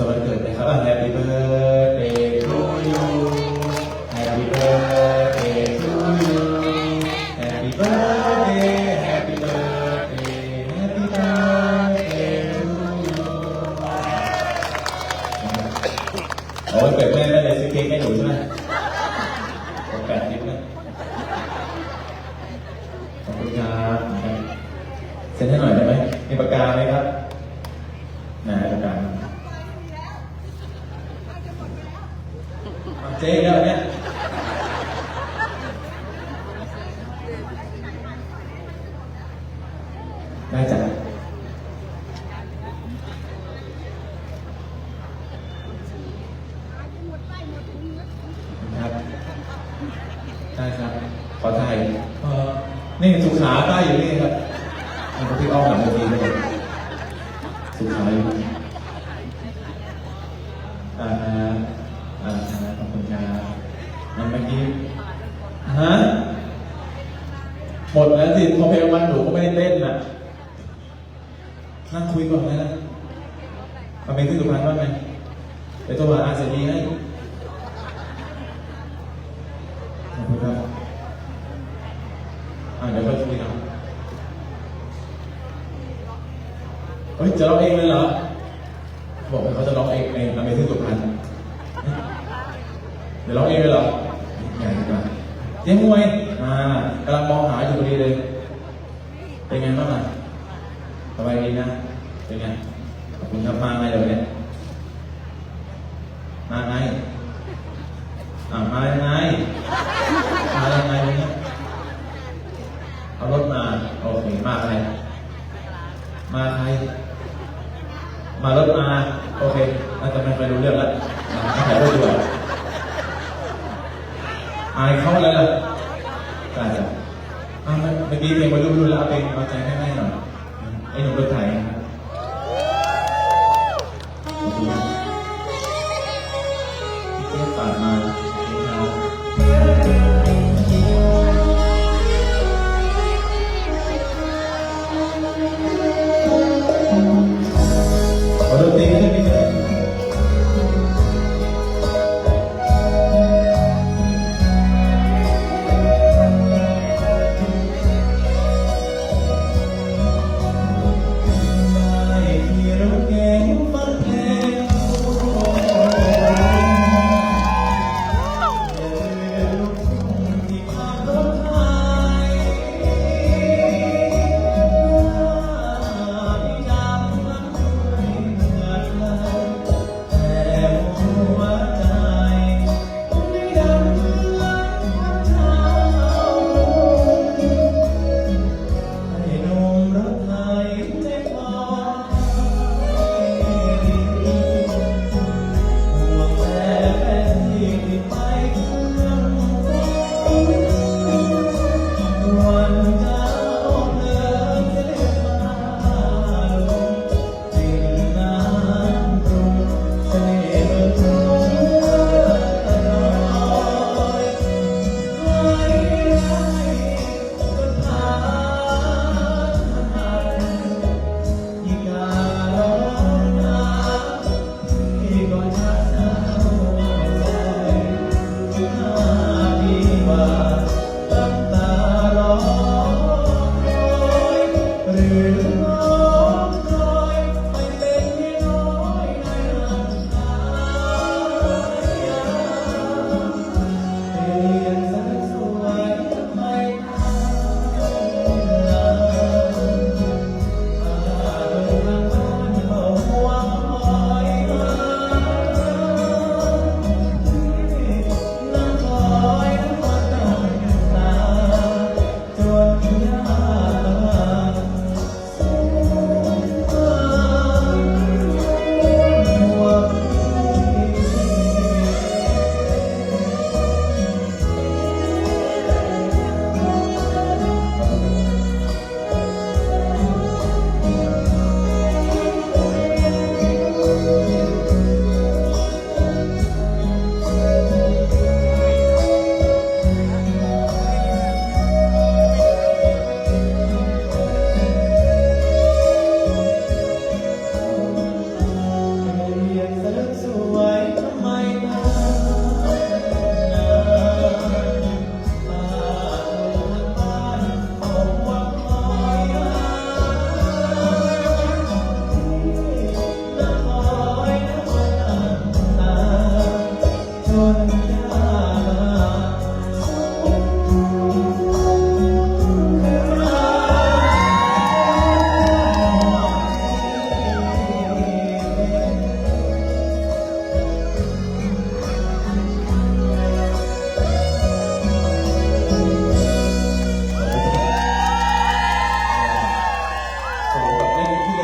สัยวันเกิดนะครับ Happy birthday to you Happy birthday to you Happy birthday Happy birthday Happy birthday to you โอ้ยเกิดแม่แม่เลยซื้อเค้กให้หนูใช่ไหมโอ้แปดทิปนะขอบคุณครับเซ็นให้หน่อยได้ไหมมีปากกาไหมครับไหนปากกา เจ๊แล้วเนี่ยได้จ้ะครับได้ครับ ขอถ่ายเออนี่สุขาป้อยู่นี่ครับนี่พี่อ้อมหลังเวทีเลยสุขาอยู่นี่อ่าอ่าขอบคุณครับมั นี้ฮะหมดแล้วสิพอเพลงวันหนูก็ไม่ได้เต้นนะนั่งคุยก่อนนะเอาไปขึ้นสุพรรณบ้างไหมเดี๋ยวโทรหาอาเสนีให้ขอบคุณครับอ่าเดี๋ยวค่อยคุยกันเฮ้ยจะร้องเองเลยเหรอบอกให้เขาจะร้องเองเองเอาไปขึ้นสุพรรณเดี๋ยวร้องเองเลยเหรอ เจ๊มวย อ่ากำลังมองหาอยู่พอดีเลย เป็นไงบ้างอะสบายดีนะ เป็นไง ขอบคุณครับมาไงเดี๋ยวนี่ยมาไงอ่ามายังไง มายังไงวันนี้เอารถมาโอเคมาใครมาใครมารถมา โอเคน่าจะไม่ค่อยรู้เรื่องแล้วอ่าถ่ายรูปดีกว่า อายเขาแล้วล่ะได้จ้ะอ่าเมื่อกี้เพลงวัยรุ่นรุ่นล้วเอาเพลงเอาใจให้แม่หน่อยไอ้หนุ่มรถไถนะครับ you.